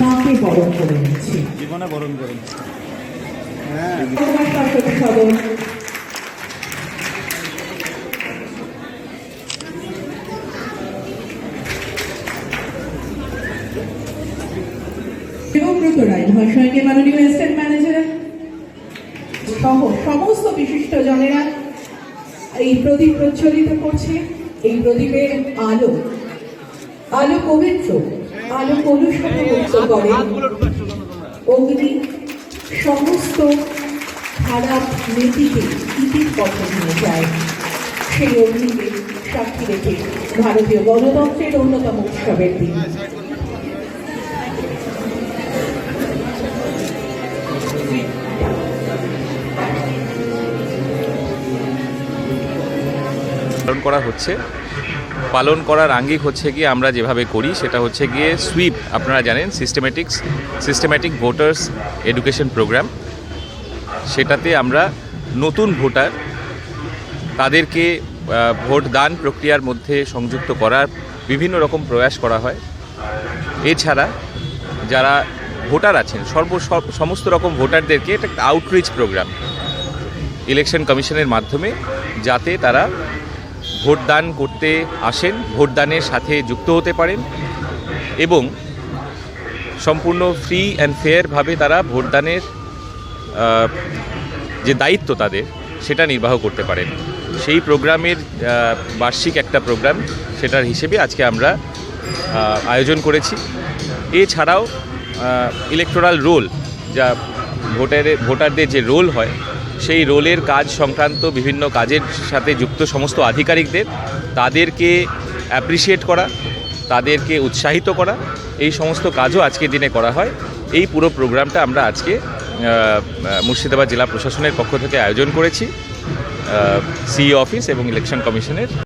তাকে বরণ করে নিচ্ছি জীবনে বরণ দেবব্রত রায় মহাশয়কে মাননীয় এস্টেট ম্যানেজার সহ সমস্ত বিশিষ্ট জনেরা এই প্রদীপ প্রজ্বলিত করছে। এই প্রদীপের আলো আলো পবিত্র। আলো কলুষিত মুক্ত করে অগ্নি সমস্ত খারাপ নীতিকে ইতির পথে নিয়ে যায়। সেই অগ্নিকে সাক্ষী রেখে ভারতীয় গণতন্ত্রের অন্যতম উৎসবের দিন। করা হচ্ছে। পালন করার আঙ্গিক হচ্ছে গিয়ে আমরা যেভাবে করি, সেটা হচ্ছে গিয়ে সুইপ আপনারা জানেন systematics systematic voters education programme সেটাতে আমরা নতুন ভোটার, তাদেরকে ভোট দান প্রক্রিয়ার মধ্যে সংযুক্ত করার বিভিন্ন রকম প্রয়াস করা হয়। এছাড়া যারা ভোটার আছেন, সর্ব সমস্ত রকম ভোটারদেরকে এটা একটা আউটরিচ প্রোগ্রাম ইলেকশন কমিশনের মাধ্যমে, যাতে তারা ভোটদান করতে আসেন, ভোটদানের সাথে যুক্ত হতে পারেন এবং সম্পূর্ণ ফ্রি অ্যান্ড ফেয়ারভাবে তারা ভোটদানের যে দায়িত্ব তাদের, সেটা নির্বাহ করতে পারেন। সেই প্রোগ্রামের বার্ষিক একটা প্রোগ্রাম সেটার হিসেবে আজকে আমরা আয়োজন করেছি। এছাড়াও ইলেকটোরাল রোল যা ভোটারের ভোটারদের যে রোল হয় সেই রোলের কাজ সংক্রান্ত বিভিন্ন কাজের সাথে যুক্ত সমস্ত আধিকারিকদের, তাদেরকে অ্যাপ্রিসিয়েট করা, তাদেরকে উৎসাহিত করা, এই সমস্ত কাজও আজকের দিনে করা হয়। এই পুরো প্রোগ্রামটা আমরা আজকে মুর্শিদাবাদ জেলা প্রশাসনের পক্ষ থেকে আয়োজন করেছি সিই অফিস এবং ইলেকশন কমিশনের